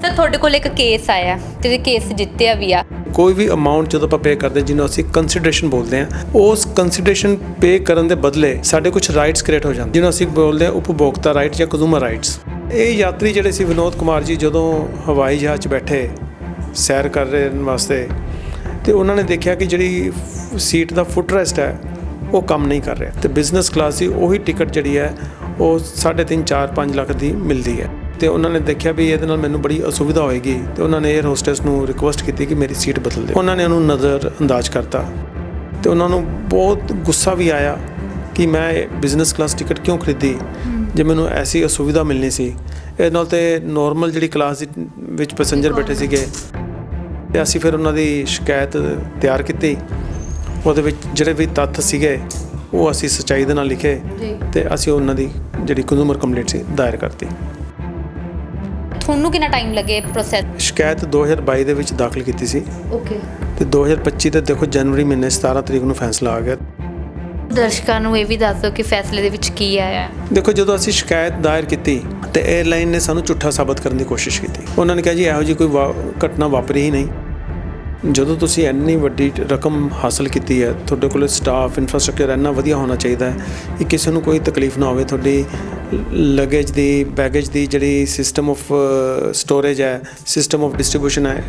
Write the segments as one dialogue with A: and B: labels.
A: Sir ਤੁਹਾਡੇ ਕੋਲ ਇੱਕ ਕੇਸ ਆਇਆ ਤੇ ਕੇਸ ਜਿੱਤਿਆ ਵੀ ਆ।
B: ਕੋਈ ਵੀ ਅਮਾਉਂਟ ਜਦੋਂ ਆਪਾਂ ਪੇ ਕਰਦੇ, ਜਿਹਨੂੰ ਅਸੀਂ ਕੰਸੀਡਰੇਸ਼ਨ ਬੋਲਦੇ ਹਾਂ, ਉਸ ਕੰਸੀਡਰੇਸ਼ਨ ਪੇ ਕਰਨ ਦੇ ਬਦਲੇ ਸਾਡੇ ਕੁਝ ਰਾਈਟਸ ਕ੍ਰੀਏਟ ਹੋ ਜਾਂਦੇ। ਜਿਹਨੂੰ ਅਸੀਂ ਬੋਲਦੇ ਹਾਂ ਉਪਭੋਗਤਾ ਰਾਈਟ ਜਾਂ ਕੰਜ਼ੂਮਰ ਰਾਈਟਸ ਇਹ ਯਾਤਰੀ ਜਿਹੜੇ ਸੀ ਵਿਨੋਦ ਕੁਮਾਰ ਜੀ, ਜਦੋਂ ਹਵਾਈ ਜਹਾਜ਼ 'ਚ ਬੈਠੇ, ਸੈਰ ਕਰ ਰਹੇ ਵਾਸਤੇ, ਤੇ ਉਹਨਾਂ ਨੇ ਦੇਖਿਆ ਕਿ ਜਿਹੜੀ ਸੀਟ ਦਾ ਫੁੱਟ ਰੈਸਟ ਹੈ, ਉਹ ਕੰਮ ਨਹੀਂ ਕਰ ਰਿਹਾ। ਤੇ ਬਿਜ਼ਨਸ ਕਲਾਸ ਦੀ ਉਹੀ ਟਿਕਟ ਜਿਹੜੀ ਹੈ, ਉਹ 3.5 4 5 ਲੱਖ ਦੀ ਮਿਲਦੀ ਹੈ। ਤੇ ਉਹਨਾਂ ਨੇ ਦੇਖਿਆ ਵੀ ਇਹਦੇ ਨਾਲ ਮੈਨੂੰ ਬੜੀ ਅਸੁਵਿਧਾ ਹੋਏਗੀ ਤੇ ਉਹਨਾਂ ਨੇ 에ਅਰ ਹੋਸਟੈਸ ਨੂੰ ਰਿਕੁਐਸਟ ਕੀਤੀ ਕਿ ਮੇਰੀ ਸੀਟ ਬਦਲ ਦਿਓ। ਉਹਨਾਂ ਨੇ ਉਹਨੂੰ ਨਜ਼ਰ ਅੰਦਾਜ਼ ਕਰਤਾ। ਤੇ ਉਹਨਾਂ ਨੂੰ ਬਹੁਤ ਗੁੱਸਾ ਵੀ ਆਇਆ ਕਿ ਮੈਂ ਬਿਜ਼ਨਸ ਕਲਾਸ ਟਿਕਟ ਕਿਉਂ ਖਰੀਦੀ? ਜੇ ਮੈਨੂੰ ਐਸੀ ਅਸੁਵਿਧਾ ਮਿਲਣੀ ਸੀ। ਇਹ ਨਾਲ ਤੇ ਨਾਰਮਲ ਜਿਹੜੀ ਕਲਾਸ ਦੀ ਵਿੱਚ ਪੈਸੇਂਜਰ ਬੈਠੇ ਸੀਗੇ। ਤੇ ਅਸੀਂ ਫਿਰ ਉਹਨਾਂ ਦੀ ਸ਼ਿਕਾਇਤ ਤਿਆਰ ਕੀਤੀ। ਉਹਦੇ ਵਿੱਚ ਜਿਹੜੇ ਵੀ ਤੱਥ ਸੀਗੇ ਉਹ ਅਸੀਂ ਸੱਚਾਈ ਦੇ ਨਾਲ ਲਿਖੇ। ਤੇ ਅਸੀਂ ਉਹਨਾਂ ਦੀ ਜਿਹੜੀ ਕੰਜ਼ੂਮਰ ਕੰਪਲੇਂਟ ਸੀ ਦਾਇਰ ਕਰਤੀ।
A: ਤੁਹਾਨੂੰ ਕਿੰਨਾ ਟਾਈਮ ਲੱਗੇ ਪ੍ਰੋਸੈਸ
B: ਸ਼ਿਕਾਇਤ 2022 ਦੇ ਵਿੱਚ ਦਾਖਲ ਕੀਤੀ ਸੀ।
A: ਓਕੇ
B: ਤੇ 2025 ਤੇ ਦੇਖੋ ਜਨਵਰੀ ਮਹੀਨੇ 17 ਤਰੀਕ ਨੂੰ ਫੈਸਲਾ ਆ ਗਿਆ।
A: ਦਰਸ਼ਕਾਂ ਨੂੰ ਇਹ ਵੀ ਦੱਸ ਦਿਓ ਕਿ ਫੈਸਲੇ ਦੇ ਵਿੱਚ ਕੀ ਆਇਆ।
B: ਦੇਖੋ ਜਦੋਂ ਅਸੀਂ ਸ਼ਿਕਾਇਤ ਦਾਇਰ ਕੀਤੀ ਤੇ 에ਅਰਲਾਈਨ ਨੇ ਸਾਨੂੰ ਝੂਠਾ ਸਾਬਤ ਕਰਨ ਦੀ ਕੋਸ਼ਿਸ਼ ਕੀਤੀ। ਉਹਨਾਂ ਨੇ ਕਿਹਾ ਜੀ ਇਹੋ ਜੀ ਕੋਈ ਘਟਨਾ ਵਾਪਰੀ ਹੀ ਨਹੀਂ। ਜਦੋਂ ਤੁਸੀਂ ਇੰਨੀ ਵੱਡੀ ਰਕਮ ਹਾਸਲ ਕੀਤੀ ਹੈ ਤੁਹਾਡੇ ਕੋਲ ਸਟਾਫ ਇਨਫਰਾਸਟ੍ਰਕਚਰ ਇੰਨਾ ਵਧੀਆ ਹੋਣਾ ਚਾਹੀਦਾ ਹੈ ਕਿ ਕਿਸੇ ਨੂੰ ਕੋਈ ਤਕਲੀਫ ਨਾ ਹੋਵੇ ਤੁਹਾਡੀ ਲਗੇਜ ਦੀ ਬੈਗੇਜ ਦੀ ਜਿਹੜੀ ਸਿਸਟਮ ਆਫ ਸਟੋਰੇਜ ਹੈ ਸਿਸਟਮ ਆਫ ਡਿਸਟ੍ਰੀਬਿਊਸ਼ਨ ਹੈ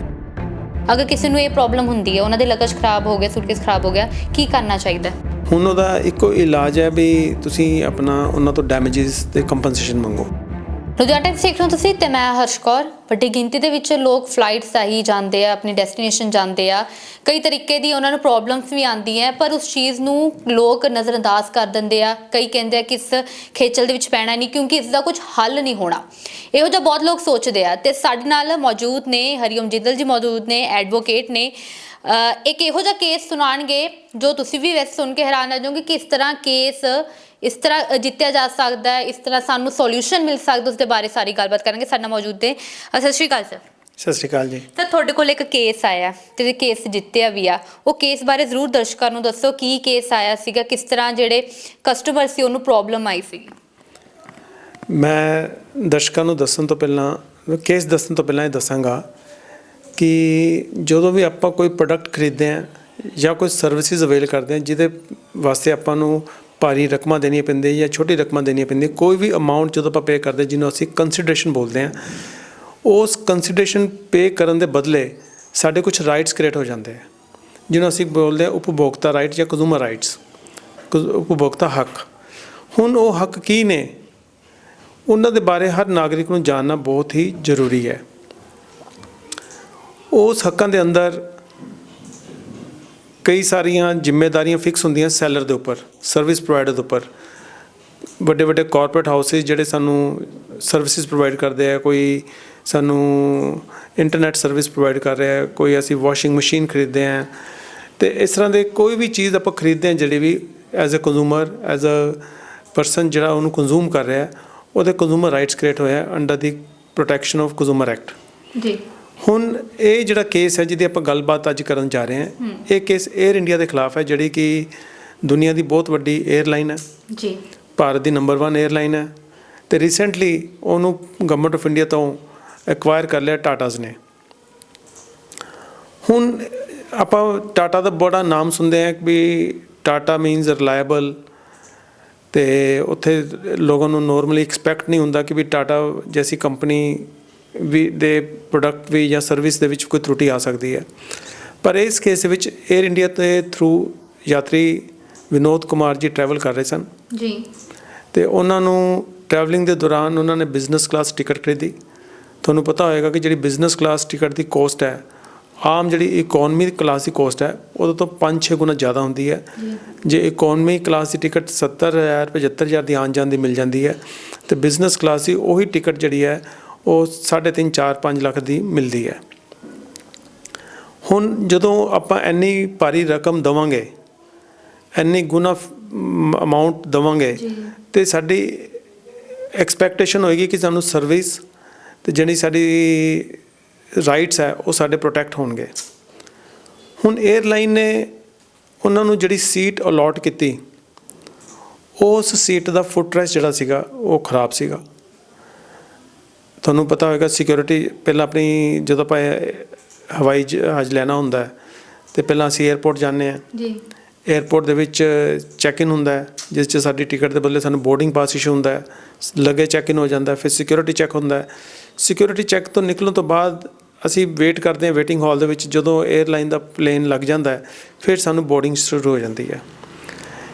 A: ਅਗਰ ਕਿਸੇ ਨੂੰ ਇਹ ਪ੍ਰੋਬਲਮ ਹੁੰਦੀ ਹੈ ਉਹਨਾਂ ਦੇ ਲਗੇਜ ਖਰਾਬ ਹੋ ਗਿਆ ਸੂਟਕੇਸ ਖਰਾਬ ਹੋ ਗਿਆ ਕੀ ਕਰਨਾ ਚਾਹੀਦਾ?
B: ਹੁਣ ਉਹਦਾ ਇੱਕੋ ਇਲਾਜ ਹੈ ਵੀ ਤੁਸੀਂ ਆਪਣਾ ਉਹਨਾਂ ਤੋਂ ਡੈਮੇजेस ਤੇ ਕੰਪਨਸੇਸ਼ਨ ਮੰਗੋ
A: ਲੁਧਿਆਣਾ ਟਾਈਮਸ ਸਿੱਖ ਰਹੇ ਹੋ ਤੁਸੀਂ ਤੇ ਮੈਂ ਹਰਸ਼ ਕੌਰ। ਵੱਡੀ ਗਿਣਤੀ ਦੇ ਵਿੱਚ ਲੋਕ ਫਲਾਈਟਸ ਆਹੀ ਜਾਂਦੇ ਆ, ਆਪਣੀ ਡੈਸਟੀਨੇਸ਼ਨ ਜਾਂਦੇ ਆ। ਕਈ ਤਰੀਕੇ ਦੀ ਉਹਨਾਂ ਨੂੰ ਪ੍ਰੋਬਲਮਸ ਵੀ ਆਉਂਦੀ ਹੈ ਪਰ ਉਸ ਚੀਜ਼ ਨੂੰ ਲੋਕ ਨਜ਼ਰਅੰਦਾਜ਼ ਕਰ ਦਿੰਦੇ ਆ। ਕਈ ਕਹਿੰਦੇ ਆ ਕਿ ਇਸ ਖੇਚਲ ਦੇ ਵਿੱਚ ਪੈਣਾ ਨਹੀਂ ਕਿਉਂਕਿ ਇਸ ਦਾ ਕੁਝ ਹੱਲ ਨਹੀਂ ਹੋਣਾ। ਇਹੋ ਜਿਹਾ ਬਹੁਤ ਲੋਕ ਸੋਚਦੇ ਆ ਤੇ ਸਾਡੇ ਨਾਲ ਮੌਜੂਦ ਨੇ ਹਰੀਓਮ ਜਿੱਦਲ ਜੀ ਮੌਜੂਦ ਨੇ ਐਡਵੋਕੇਟ ਨੇ। ਇੱਕ ਇਹੋ ਜਿਹਾ ਕੇਸ ਸੁਣਾਣਗੇ ਜੋ ਤੁਸੀਂ ਵੀ ਵੈਸੇ ਸੁਣ ਕੇ ਹੈਰਾਨ ਰਹਿ ਜਾਓਗੇ ਕਿ ਇਸ ਤਰ੍ਹਾਂ ਕੇਸ ਇਸ ਤਰ੍ਹਾਂ ਜਿੱਤਿਆ ਜਾ ਸਕਦਾ ਹੈ ਇਸ ਤਰ੍ਹਾਂ ਸਾਨੂੰ ਸੋਲੂਸ਼ਨ ਮਿਲ ਸਕਦਾ ਉਸ ਦੇ ਬਾਰੇ ਸਾਰੀ ਗੱਲਬਾਤ ਕਰਾਂਗੇ। ਸਾਡੇ ਮੌਜੂਦ ਨੇ। ਅ, ਸਤਿ ਸ਼੍ਰੀ ਅਕਾਲ ਸਰ
B: ਸਤਿ ਸ਼੍ਰੀ ਅਕਾਲ ਜੀ।
A: ਤਾਂ ਤੁਹਾਡੇ ਕੋਲ ਇੱਕ ਕੇਸ ਆਇਆ ਤੇ ਕੇਸ ਜਿੱਤਿਆ ਵੀ ਆ। ਉਹ ਕੇਸ ਬਾਰੇ ਜ਼ਰੂਰ ਦਰਸ਼ਕਾਂ ਨੂੰ ਦੱਸੋ ਕੀ ਕੇਸ ਆਇਆ ਸੀਗਾ ਕਿਸ ਤਰ੍ਹਾਂ ਜਿਹੜੇ ਕਸਟਮਰ ਸੀ ਉਹਨੂੰ ਪ੍ਰੋਬਲਮ ਆਈ ਸੀ
B: ਮੈਂ ਦਰਸ਼ਕਾਂ ਨੂੰ ਦੱਸਣ ਤੋਂ ਪਹਿਲਾਂ ਕੇਸ ਦੱਸਣ ਤੋਂ ਪਹਿਲਾਂ ਇਹ ਦੱਸਾਂਗਾ ਕਿ ਜਦੋਂ ਵੀ ਆਪਾਂ ਕੋਈ ਪ੍ਰੋਡਕਟ ਖਰੀਦਦੇ ਹਾਂ ਜਾਂ ਕੋਈ ਸਰਵਿਸਿਜ਼ ਅਵੇਲ ਕਰਦੇ ਹਾਂ ਜਿਹਦੇ ਵਾਸਤੇ ਆਪਾਂ ਨੂੰ ਭਾਰੀ ਰਕਮਾਂ ਦੇਣੀਆਂ ਪੈਂਦੀਆਂ ਜਾਂ ਛੋਟੀ ਰਕਮਾਂ ਦੇਣੀਆਂ ਪੈਂਦੀਆਂ, ਕੋਈ ਵੀ ਅਮਾਉਂਟ ਜਦੋਂ ਆਪਾਂ ਪੇ ਕਰਦੇ, ਜਿਹਨੂੰ ਅਸੀਂ ਕੰਸੀਡਰੇਸ਼ਨ ਬੋਲਦੇ ਹਾਂ, ਉਸ ਕੰਸੀਡਰੇਸ਼ਨ ਪੇ ਕਰਨ ਦੇ ਬਦਲੇ ਸਾਡੇ ਕੁਝ ਰਾਈਟਸ ਕ੍ਰੀਏਟ ਹੋ ਜਾਂਦੇ ਆ। ਜਿਹਨੂੰ ਅਸੀਂ ਬੋਲਦੇ ਹਾਂ ਉਪਭੋਗਤਾ ਰਾਈਟ ਜਾਂ ਕੰਜ਼ੂਮਰ ਰਾਈਟਸ ਉਪਭੋਗਤਾ ਹੱਕ। ਹੁਣ ਉਹ ਹੱਕ ਕੀ ਨੇ? ਉਹਨਾਂ ਦੇ ਬਾਰੇ ਹਰ ਨਾਗਰਿਕ ਨੂੰ ਜਾਣਨਾ ਬਹੁਤ ਹੀ ਜ਼ਰੂਰੀ ਹੈ। ਉਸ ਹੱਕਾਂ ਦੇ ਅੰਦਰ ਕਈ ਸਾਰੀਆਂ ਜ਼ਿੰਮੇਵਾਰੀਆਂ ਫਿਕਸ ਹੁੰਦੀਆਂ ਸੈਲਰ ਦੇ ਉੱਪਰ ਸਰਵਿਸ ਪ੍ਰੋਵਾਈਡਰ ਦੇ ਉੱਪਰ। ਵੱਡੇ ਵੱਡੇ ਕਾਰਪੋਰੇਟ ਹਾਊਸਿਸ ਜਿਹੜੇ ਸਾਨੂੰ ਸਰਵਿਸਿਜ਼ ਪ੍ਰੋਵਾਈਡ ਕਰਦੇ ਆ, ਕੋਈ ਸਾਨੂੰ ਇੰਟਰਨੈਟ ਸਰਵਿਸ ਪ੍ਰੋਵਾਈਡ ਕਰ ਰਿਹਾ ਹੈ ਕੋਈ ਅਸੀਂ ਵਾਸ਼ਿੰਗ ਮਸ਼ੀਨ ਖਰੀਦਦੇ ਆ। ਤੇ ਇਸ ਤਰ੍ਹਾਂ ਦੇ ਕੋਈ ਵੀ ਚੀਜ਼ ਆਪਾਂ ਖਰੀਦਦੇ ਆ ਜਿਹੜੀ ਵੀ as a consumer as a person ਜਿਹੜਾ ਉਹਨੂੰ ਕੰਜ਼ੂਮ ਕਰ ਰਿਹਾ, ਉਹਦੇ ਕੰਜ਼ੂਮਰ ਰਾਈਟਸ ਕ੍ਰੀਏਟ ਹੋਇਆ under the protection of consumer act
A: ਜੀ।
B: ਹੁਣ ਇਹ ਜਿਹੜਾ ਕੇਸ ਹੈ ਜਿਹਦੀ ਆਪਾਂ ਗੱਲਬਾਤ ਅੱਜ ਕਰਨ ਜਾ ਰਹੇ ਹਾਂ ਇਹ ਕੇਸ 에ਅਰ ਇੰਡੀਆ ਦੇ ਖਿਲਾਫ ਹੈ ਜਿਹੜੀ ਕਿ ਦੁਨੀਆ ਦੀ ਬਹੁਤ ਵੱਡੀ 에ਅਰਲਾਈਨ ਹੈ।
A: ਜੀ।
B: ਭਾਰਤ ਦੀ ਨੰਬਰ 1 에ਅਰਲਾਈਨ ਹੈ ਤੇ ਰੀਸੈਂਟਲੀ ਉਹਨੂੰ ਗਵਰਨਮੈਂਟ ਆਫ ਇੰਡੀਆ ਤੋਂ ਐਕਵਾਇਰ ਕਰ ਲਿਆ ਟਾਟਾਸ ਨੇ। ਹੁਣ ਆਪਾਂ ਟਾਟਾ ਦਾ ਬੜਾ ਨਾਮ ਸੁਣਦੇ ਆ ਕਿ ਟਾਟਾ ਮੀਨਸ ਰਿਲਾਇਬਲ ਤੇ ਉੱਥੇ ਲੋਕਾਂ ਨੂੰ ਨੋਰਮਲੀ ਐਕਸਪੈਕਟ ਨਹੀਂ ਹੁੰਦਾ ਕਿ ਵੀ ਟਾਟਾ ਜੈਸੀ ਕੰਪਨੀ ਵੀ ਦੇ ਪ੍ਰੋਡਕਟ ਵੀ ਜਾਂ ਸਰਵਿਸ ਦੇ ਵਿੱਚ ਕੋਈ ਤਰੁੱਟੀ ਆ ਸਕਦੀ ਹੈ। ਪਰ ਇਸ ਕੇਸ ਵਿੱਚ 에ਅਰ ਇੰਡੀਆ ਦੇ ਥਰੂ ਯਾਤਰੀ ਵਿਨੋਦ ਕੁਮਾਰ ਜੀ ਟਰੈਵਲ ਕਰ ਰਹੇ ਸਨ।
A: ਜੀ।
B: ਤੇ ਉਹਨਾਂ ਨੂੰ ਟਰੈਵਲਿੰਗ ਦੇ ਦੌਰਾਨ ਉਹਨਾਂ ਨੇ ਬਿਜ਼ਨਸ ਕਲਾਸ ਟਿਕਟ ਖਰੀਦੀ। ਤੁਹਾਨੂੰ ਪਤਾ ਹੋਏਗਾ ਕਿ ਜਿਹੜੀ ਬਿਜ਼ਨਸ ਕਲਾਸ ਟਿਕਟ ਦੀ ਕੋਸਟ ਹੈ ਆਮ ਜਿਹੜੀ ਇਕਨੋਮੀ ਕਲਾਸ ਦੀ ਕੋਸਟ ਹੈ ਉਹਦੇ ਤੋਂ 5-6 ਗੁਣਾ ਜ਼ਿਆਦਾ ਹੁੰਦੀ ਹੈ। ਜੇ। ਇਕਨੋਮੀ ਕਲਾਸ ਦੀ ਟਿਕਟ 70000 75000 ਦੀ ਆਉਣ ਜਾਣ ਦੀ ਮਿਲ ਜਾਂਦੀ ਹੈ ਤੇ ਬਿਜ਼ਨਸ ਕਲਾਸ ਦੀ ਉਹੀ ਟਿਕਟ ਜਿਹੜੀ ਹੈ ਉਹ 3.5 4 5 ਲੱਖ ਦੀ ਮਿਲਦੀ ਹੈ। ਹੁਣ ਜਦੋਂ ਆਪਾਂ ਇੰਨੀ ਭਾਰੀ ਰਕਮ ਦਵਾਂਗੇ ਇੰਨੀ ਗੁਣਾ ਅਮਾਉਂਟ ਦਵਾਂਗੇ ਤੇ ਸਾਡੀ ਐਕਸਪੈਕਟੇਸ਼ਨ ਹੋਏਗੀ ਕਿ ਸਾਨੂੰ ਸਰਵਿਸ ਤੇ ਜਿਹੜੀ ਸਾਡੀ ਰਾਈਟਸ ਹੈ ਉਹ ਸਾਡੇ ਪ੍ਰੋਟੈਕਟ ਹੋਣਗੇ। ਹੁਣ 에ਅਰਲਾਈਨ ਨੇ ਉਹਨਾਂ ਨੂੰ ਜਿਹੜੀ ਸੀਟ ਅਲਾਟ ਕੀਤੀ ਉਸ ਸੀਟ ਦਾ ਫੁੱਟਰੈਸਟ ਜਿਹੜਾ ਸੀਗਾ ਉਹ ਖਰਾਬ ਸੀਗਾ। ਤੁਹਾਨੂੰ ਪਤਾ ਹੋਵੇਗਾ ਸਿਕਿਉਰਿਟੀ ਪਹਿਲਾਂ ਆਪਣੀ ਜਦੋਂ ਆਪਾਂ ਹਵਾਈ ਜਹਾਜ਼ ਲੈਣਾ ਹੁੰਦਾ ਹੈ ਤੇ ਪਹਿਲਾਂ ਅਸੀਂ 에어ਪੋਰਟ ਜਾਂਦੇ ਆ
A: ਜੀ।
B: 에어ਪੋਰਟ ਦੇ ਵਿੱਚ ਚੈੱਕ ਇਨ ਹੁੰਦਾ ਹੈ ਜਿਸ 'ਚ ਸਾਡੀ ਟਿਕਟ ਦੇ ਬਦਲੇ ਸਾਨੂੰ ਬੋਰਡਿੰਗ ਪਾਸ ਇਸ਼ੂ ਹੁੰਦਾ ਹੈ ਲੱਗੇ ਚੈੱਕ ਇਨ ਹੋ ਜਾਂਦਾ ਫਿਰ ਸਿਕਿਉਰਿਟੀ ਚੈੱਕ ਹੁੰਦਾ ਹੈ। ਸਿਕਿਉਰਿਟੀ ਚੈੱਕ ਤੋਂ ਨਿਕਲਣ ਤੋਂ ਬਾਅਦ ਅਸੀਂ ਵੇਟ ਕਰਦੇ ਹਾਂ ਵੇਟਿੰਗ ਹਾਲ ਦੇ ਵਿੱਚ ਜਦੋਂ 에ਅਰਲਾਈਨ ਦਾ ਪਲੇਨ ਲੱਗ ਜਾਂਦਾ ਹੈ ਫਿਰ ਸਾਨੂੰ ਬੋਰਡਿੰਗ ਸ਼ੁਰੂ ਹੋ ਜਾਂਦੀ ਹੈ।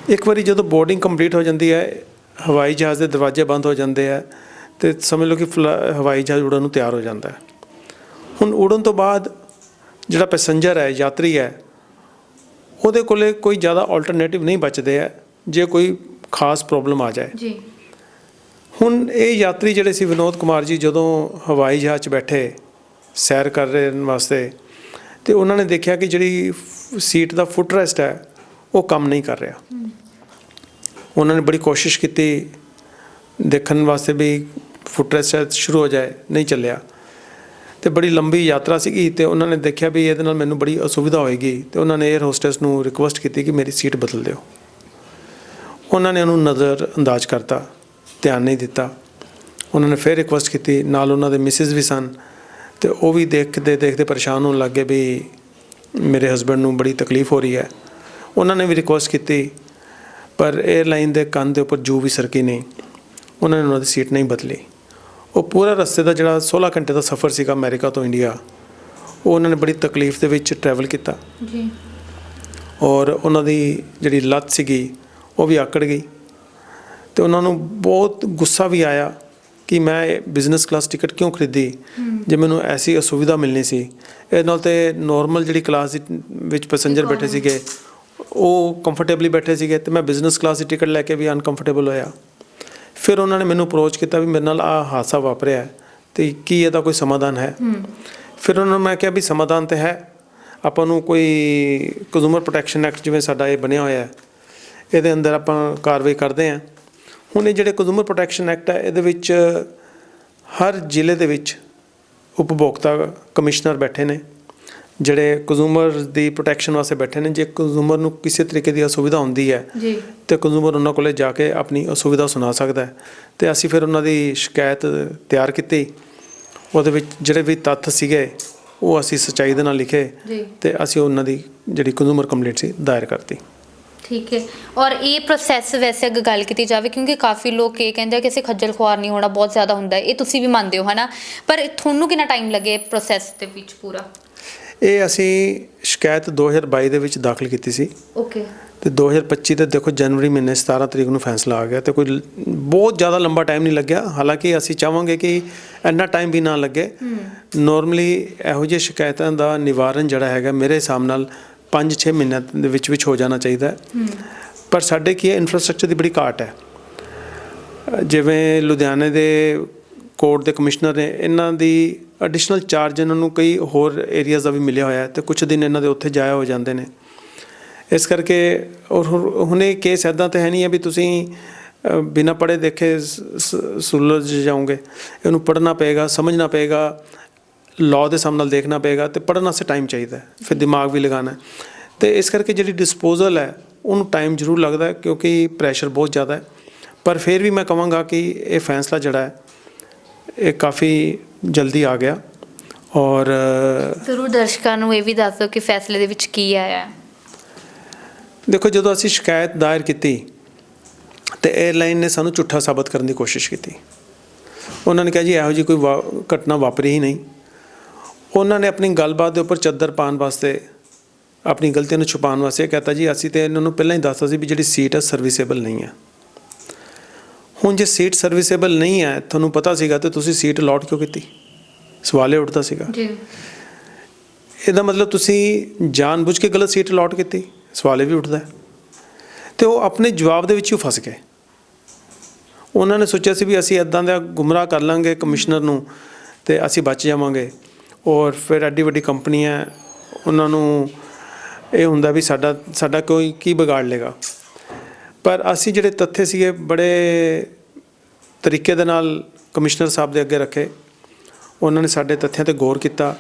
B: ਇੱਕ ਵਾਰੀ ਜਦੋਂ ਬੋਰਡਿੰਗ ਕੰਪਲੀਟ ਹੋ ਜਾਂਦੀ ਹੈ ਹਵਾਈ ਜਹਾਜ਼ ਦੇ ਦਰਵਾਜ਼ੇ ਬੰਦ ਹੋ ਜਾਂਦੇ ਆ ਤੇ ਸਮਝ ਲਓ ਕਿ ਹਵਾਈ ਜਹਾਜ਼ ਉਡਣ ਨੂੰ ਤਿਆਰ ਹੋ ਜਾਂਦਾ ਹੈ। ਹੁਣ ਉਡਣ ਤੋਂ ਬਾਅਦ ਜਿਹੜਾ ਪੈਸੇਂਜਰ ਹੈ ਯਾਤਰੀ ਹੈ ਉਹਦੇ ਕੋਲੇ ਕੋਈ ਜ਼ਿਆਦਾ ਆਲਟਰਨੇਟਿਵ ਨਹੀਂ ਬਚਦੇ ਆ ਜੇ ਕੋਈ ਖਾਸ ਪ੍ਰੋਬਲਮ ਆ ਜਾਏ।
A: ਜੀ।
B: ਹੁਣ ਇਹ ਯਾਤਰੀ ਜਿਹੜੇ ਸੀ ਵਿਨੋਦ ਕੁਮਾਰ ਜੀ ਜਦੋਂ ਹਵਾਈ ਜਹਾਜ਼ 'ਚ ਬੈਠੇ ਸੈਰ ਕਰ ਰਹੇ ਵਾਸਤੇ ਤੇ ਉਹਨਾਂ ਨੇ ਦੇਖਿਆ ਕਿ ਜਿਹੜੀ ਸੀਟ ਦਾ ਫੁੱਟ ਰੈਸਟ ਹੈ ਉਹ ਕੰਮ ਨਹੀਂ ਕਰ ਰਿਹਾ। ਉਹਨਾਂ ਨੇ ਬੜੀ ਕੋਸ਼ਿਸ਼ ਕੀਤੀ ਦੇਖਣ ਵਾਸਤੇ ਵੀ ਫੁੱਟ ਰੈਸਟ ਸ਼ੁਰੂ ਹੋ ਜਾਏ, ਨਹੀਂ ਚੱਲਿਆ। ਤੇ ਬੜੀ ਲੰਬੀ ਯਾਤਰਾ ਸੀਗੀ ਤੇ ਉਹਨਾਂ ਨੇ ਦੇਖਿਆ ਵੀ ਇਹਦੇ ਨਾਲ ਮੈਨੂੰ ਬੜੀ ਅਸੁਵਿਧਾ ਹੋਏਗੀ। ਤੇ ਉਹਨਾਂ ਨੇ 에ਅਰ ਹੋਸਟੈਸ ਨੂੰ ਰਿਕੁਐਸਟ ਕੀਤੀ ਕਿ ਮੇਰੀ ਸੀਟ ਬਦਲ ਦਿਓ। ਉਹਨਾਂ ਨੇ ਉਹਨੂੰ ਨਜ਼ਰ ਅੰਦਾਜ਼ ਕਰਤਾ, ਧਿਆਨ ਨਹੀਂ ਦਿੱਤਾ। ਉਹਨਾਂ ਨੇ ਫਿਰ ਰਿਕੁਐਸਟ ਕੀਤੀ, ਨਾਲ ਉਹਨਾਂ ਦੇ ਮਿਸਿਸ ਵੀ ਸਨ। ਤੇ ਉਹ ਵੀ ਦੇਖਦੇ ਦੇਖਦੇ ਪਰੇਸ਼ਾਨ ਹੋਣ ਲੱਗੇ ਵੀ ਮੇਰੇ ਹਸਬੰਡ ਨੂੰ ਬੜੀ ਤਕਲੀਫ ਹੋ ਰਹੀ ਹੈ। ਉਹਨਾਂ ਨੇ ਵੀ ਰਿਕੁਐਸਟ ਕੀਤੀ, ਪਰ 에ਅਰਲਾਈਨ ਦੇ ਕੰਨ ਦੇ ਉੱਪਰ ਜੂ ਵੀ ਸਰਕੀ ਨਹੀਂ। ਉਹਨਾਂ ਨੇ ਉਹਨਾਂ ਦੀ ਸੀਟ ਨਹੀਂ ਬਦਲੀ। ਉਹ ਪੂਰਾ ਰਸਤੇ ਦਾ ਜਿਹੜਾ 16 ਘੰਟੇ ਦਾ ਸਫ਼ਰ ਸੀਗਾ ਅਮਰੀਕਾ ਤੋਂ ਇੰਡੀਆ ਉਹ ਉਹਨਾਂ ਨੇ ਬੜੀ ਤਕਲੀਫ ਦੇ ਵਿੱਚ ਟਰੈਵਲ ਕੀਤਾ।
A: ਜੀ।
B: ਔਰ ਉਹਨਾਂ ਦੀ ਜਿਹੜੀ ਲੱਤ ਸੀਗੀ ਉਹ ਵੀ ਆਕੜ ਗਈ। ਤੇ ਉਹਨਾਂ ਨੂੰ ਬਹੁਤ ਗੁੱਸਾ ਵੀ ਆਇਆ ਕਿ ਮੈਂ ਬਿਜ਼ਨਸ ਕਲਾਸ ਟਿਕਟ ਕਿਉਂ ਖਰੀਦੀ? ਜੇ ਮੈਨੂੰ ਐਸੀ ਅਸੁਵਿਧਾ ਮਿਲਣੀ ਸੀ। ਇਹ ਨਾਲ ਤੇ ਨਾਰਮਲ ਜਿਹੜੀ ਕਲਾਸ ਵਿੱਚ ਪੈਸੇਂਜਰ ਬੈਠੇ ਸੀਗੇ ਉਹ ਕੰਫਰਟੇਬਲੀ ਬੈਠੇ ਸੀਗੇ ਤੇ ਮੈਂ ਬਿਜ਼ਨਸ ਕਲਾਸ ਦੀ ਟਿਕਟ ਲੈ ਕੇ ਵੀ ਅਨਕੰਫਰਟੇਬਲ ਹੋਇਆ। ਫਿਰ ਉਹਨਾਂ ਨੇ ਮੈਨੂੰ ਅਪਰੋਚ ਕੀਤਾ ਵੀ ਮੇਰੇ ਨਾਲ ਆ ਹਾਦਸਾ ਵਾਪਰਿਆ ਹੈ ਤੇ ਕੀ ਇਹਦਾ ਕੋਈ ਸਮਾਧਾਨ ਹੈ? ਫਿਰ ਉਹਨਾਂ ਨੂੰ ਮੈਂ ਕਿਹਾ ਵੀ ਸਮਾਧਾਨ ਤੇ ਹੈ। ਆਪਾਂ ਨੂੰ ਕੋਈ ਕੰਜ਼ੂਮਰ ਪ੍ਰੋਟੈਕਸ਼ਨ ਐਕਟ ਜਿਵੇਂ ਸਾਡਾ ਇਹ ਬਣਿਆ ਹੋਇਆ ਹੈ ਇਹਦੇ ਅੰਦਰ ਆਪਾਂ ਕਾਰਵਾਈ ਕਰਦੇ ਹਾਂ। ਹੁਣ ਇਹ ਜਿਹੜੇ ਕੰਜ਼ੂਮਰ ਪ੍ਰੋਟੈਕਸ਼ਨ ਐਕਟ ਹੈ ਇਹਦੇ ਵਿੱਚ ਹਰ ਜ਼ਿਲ੍ਹੇ ਦੇ ਵਿੱਚ ਉਪਭੋਗਤਾ ਕਮਿਸ਼ਨਰ ਬੈਠੇ ਨੇ। ਜਿਹੜੇ ਕੰਜ਼ੂਮਰ ਦੀ ਪ੍ਰੋਟੈਕਸ਼ਨ ਵਾਸਤੇ ਬੈਠੇ ਨੇ ਜੇ ਕੰਜ਼ੂਮਰ ਨੂੰ ਕਿਸੇ ਤਰੀਕੇ ਦੀ ਅਸੁਵਿਧਾ ਹੁੰਦੀ ਹੈ
A: ਜੀ।
B: ਤੇ ਕੰਜ਼ੂਮਰ ਉਹਨਾਂ ਕੋਲੇ ਜਾ ਕੇ ਆਪਣੀ ਅਸੁਵਿਧਾ ਸੁਣਾ ਸਕਦਾ ਹੈ। ਤੇ ਅਸੀਂ ਫਿਰ ਉਹਨਾਂ ਦੀ ਸ਼ਿਕਾਇਤ ਤਿਆਰ ਕੀਤੀ। ਉਹਦੇ ਵਿੱਚ ਜਿਹੜੇ ਵੀ ਤੱਥ ਸੀਗੇ ਉਹ ਅਸੀਂ ਸੱਚਾਈ ਦੇ ਨਾਲ ਲਿਖੇ।
A: ਜੀ।
B: ਤੇ ਅਸੀਂ ਉਹਨਾਂ ਦੀ ਜਿਹੜੀ ਕੰਜ਼ੂਮਰ ਕੰਪਲੇਂਟ ਸੀ ਦਾਇਰ ਕਰਤੀ।
A: ਠੀਕ ਹੈ। ਔਰ ਇਹ ਪ੍ਰੋਸੈਸ ਵੈਸੇ ਅਗਰ ਗੱਲ ਕੀਤੀ ਜਾਵੇ ਕਿਉਂਕਿ ਕਾਫੀ ਲੋਕ ਇਹ ਕਹਿੰਦੇ ਆ ਕਿ ਅਸੀਂ ਖੱਜਲ ਖੁਆਰ ਨਹੀਂ ਹੋਣਾ ਬਹੁਤ ਜ਼ਿਆਦਾ ਹੁੰਦਾ ਹੈ। ਇਹ ਤੁਸੀਂ ਵੀ ਮੰਨਦੇ ਹੋ ਹਨਾ? ਪਰ ਤੁਹਾਨੂੰ ਕਿੰਨਾ ਟਾਈਮ ਲੱਗੇ ਪ੍ਰੋਸੈਸ ਦੇ ਵਿੱਚ ਪੂਰਾ?
B: ਇਹ ਅਸੀਂ ਸ਼ਿਕਾਇਤ 2022 ਦੇ ਵਿੱਚ ਦਾਖਲ ਕੀਤੀ ਸੀ।
A: ਓਕੇ
B: ਤੇ 2025 ਦੇ ਦੇਖੋ ਜਨਵਰੀ ਮਹੀਨੇ 17 ਤਰੀਕ ਨੂੰ ਫੈਸਲਾ ਆ ਗਿਆ ਤੇ ਕੋਈ ਬਹੁਤ ਜ਼ਿਆਦਾ ਲੰਬਾ ਟਾਈਮ ਨਹੀਂ ਲੱਗਿਆ। ਹਾਲਾਂਕਿ ਅਸੀਂ ਚਾਹਾਂਗੇ ਕਿ ਇੰਨਾ ਟਾਈਮ ਵੀ ਨਾ ਲੱਗੇ। ਨਾਰਮਲੀ ਇਹੋ ਜਿਹੀ ਸ਼ਿਕਾਇਤਾਂ ਦਾ ਨਿਵਾਰਨ ਜਿਹੜਾ ਹੈਗਾ ਮੇਰੇ ਹਿਸਾਬ ਨਾਲ 5-6 ਮਹੀਨਿਆਂ ਦੇ ਵਿੱਚ ਵਿੱਚ ਹੋ ਜਾਣਾ ਚਾਹੀਦਾ। ਹੈ। ਪਰ ਸਾਡੇ ਕੀ ਹੈ ਇਨਫਰਾਸਟ੍ਰਕਚਰ ਦੀ ਬੜੀ ਘਾਟ ਹੈ। ਜਿਵੇਂ ਲੁਧਿਆਣੇ ਦੇ ਕੋਰਟ ਦੇ ਕਮਿਸ਼ਨਰ ਨੇ ਇਹਨਾਂ ਦੀ ਐਡੀਸ਼ਨਲ ਚਾਰਜ ਇਹਨਾਂ ਨੂੰ ਕਈ ਹੋਰ ਏਰੀਆਜ਼ ਦਾ ਵੀ ਮਿਲਿਆ ਹੋਇਆ ਹੈ ਤੇ ਕੁਝ ਦਿਨ ਇਹਨਾਂ ਦੇ ਉੱਥੇ ਜਾਇਆ ਹੋ ਜਾਂਦੇ ਨੇ। ਇਸ ਕਰਕੇ ਔਰ ਹੁਣ- ਹੁਣ ਕੇਸ ਐਦਾਂ ਤਾਂ ਹੈ ਨਹੀਂ ਹੈ ਵੀ ਤੁਸੀਂ ਅ, ਬਿਨਾਂ ਪੜ੍ਹੇ ਦੇਖੇ ਸ- ਸ- ਸੁਲਝ ਜਾਓਗੇ। ਇਹਨੂੰ ਪੜ੍ਹਨਾ ਪਏਗਾ ਸਮਝਣਾ ਪਏਗਾ ਲਾਅ ਦੇ ਸਾਹਮਣੇ ਨਾਲ ਦੇਖਣਾ ਪਏਗਾ ਤੇ ਪੜ੍ਹਨ ਵਾਸਤੇ ਟਾਈਮ ਚਾਹੀਦਾ ਹੈ ਫਿਰ ਦਿਮਾਗ ਵੀ ਲਗਾਉਣਾ ਹੈ। ਤੇ ਇਸ ਕਰਕੇ ਜਿਹੜੀ ਡਿਸਪੋਜ਼ਲ ਹੈ ਉਹਨੂੰ ਟਾਈਮ ਜ਼ਰੂਰ ਲੱਗਦਾ ਕਿਉਂਕਿ ਪ੍ਰੈਸ਼ਰ ਬਹੁਤ ਜ਼ਿਆਦਾ ਹੈ। ਪਰ ਫਿਰ ਵੀ ਮੈਂ ਕਹਾਂਗਾ ਕਿ ਇਹ ਫੈਸਲਾ ਜਿਹੜਾ ਹੈ ਇਹ ਕਾਫੀ ਜਲਦੀ ਆ ਗਿਆ ਔਰ
A: ਜ਼ਰੂਰ ਦਰਸ਼ਕਾਂ ਨੂੰ ਇਹ ਵੀ ਦੱਸ ਦਿਓ ਕਿ ਫੈਸਲੇ ਦੇ ਵਿੱਚ ਕੀ ਆਇਆ
B: ਦੇਖੋ ਜਦੋਂ ਅਸੀਂ ਸ਼ਿਕਾਇਤ ਦਾਇਰ ਕੀਤੀ ਤੇ 에ਅਰਲਾਈਨ ਨੇ ਸਾਨੂੰ ਝੂਠਾ ਸਾਬਤ ਕਰਨ ਦੀ ਕੋਸ਼ਿਸ਼ ਕੀਤੀ। ਉਹਨਾਂ ਨੇ ਕਿਹਾ ਜੀ ਇਹੋ ਜਿਹੀ ਕੋਈ ਘਟਨਾ ਵਾਪਰੀ ਹੀ ਨਹੀਂ। ਉਹਨਾਂ ਨੇ ਆਪਣੀ ਗੱਲਬਾਤ ਦੇ ਉੱਪਰ ਚੱਦਰ ਪਾਉਣ ਵਾਸਤੇ ਆਪਣੀ ਗਲਤੀਆਂ ਨੂੰ ਛੁਪਾਉਣ ਵਾਸਤੇ ਕਹਤਾ ਜੀ ਅਸੀਂ ਤੇ ਇਹਨਾਂ ਨੂੰ ਪਹਿਲਾਂ ਹੀ ਦੱਸਤਾ ਸੀ ਵੀ ਜਿਹੜੀ ਸੀਟ ਹੈ ਸਰਵਿਸੇਬਲ ਨਹੀਂ ਹੈ। ਹੁਣ ਜੇ ਸੀਟ ਸਰਵਿਸੇਬਲ ਨਹੀਂ ਹੈ ਤੁਹਾਨੂੰ ਪਤਾ ਸੀਗਾ ਤੇ ਤੁਸੀਂ ਸੀਟ ਅਲਾਟ ਕਿਉਂ ਕੀਤੀ? ਸਵਾਲ ਇਹ ਉੱਠਦਾ ਸੀਗਾ।
A: ਜੀ।
B: ਇਹਦਾ ਮਤਲਬ ਤੁਸੀਂ ਜਾਣਬੁੱਝ ਕੇ ਗਲਤ ਸੀਟ ਅਲਾਟ ਕੀਤੀ ਸਵਾਲ ਇਹ ਵੀ ਉੱਠਦਾ ਤੇ ਉਹ ਆਪਣੇ ਜਵਾਬ ਦੇ ਵਿੱਚ ਹੀ ਫਸ ਗਏ। ਉਹਨਾਂ ਨੇ ਸੋਚਿਆ ਸੀ ਵੀ ਅਸੀਂ ਇਦਾਂ ਦਾ ਗੁੰਮਰਾਹ ਕਰ ਲਾਂਗੇ ਕਮਿਸ਼ਨਰ ਨੂੰ ਤੇ ਅਸੀਂ ਬਚ ਜਾਵਾਂਗੇ। ਔਰ ਫਿਰ ਐਡੀ ਵੱਡੀ ਕੰਪਨੀ ਹੈ ਉਹਨਾਂ ਨੂੰ ਇਹ ਹੁੰਦਾ ਵੀ ਸਾਡਾ ਸਾਡਾ ਕੋਈ ਕੀ ਵਿਗਾੜ ਲੇਗਾ ਪਰ ਅਸੀਂ ਜਿਹੜੇ ਤੱਥੇ ਸੀਗੇ ਬੜੇ ਤਰੀਕੇ ਦੇ ਨਾਲ ਕਮਿਸ਼ਨਰ ਸਾਹਿਬ ਦੇ ਅੱਗੇ ਰੱਖੇ। ਉਹਨਾਂ ਨੇ ਸਾਡੇ ਤੱਥਿਆਂ ਤੇ ਗੌਰ ਕੀਤਾ।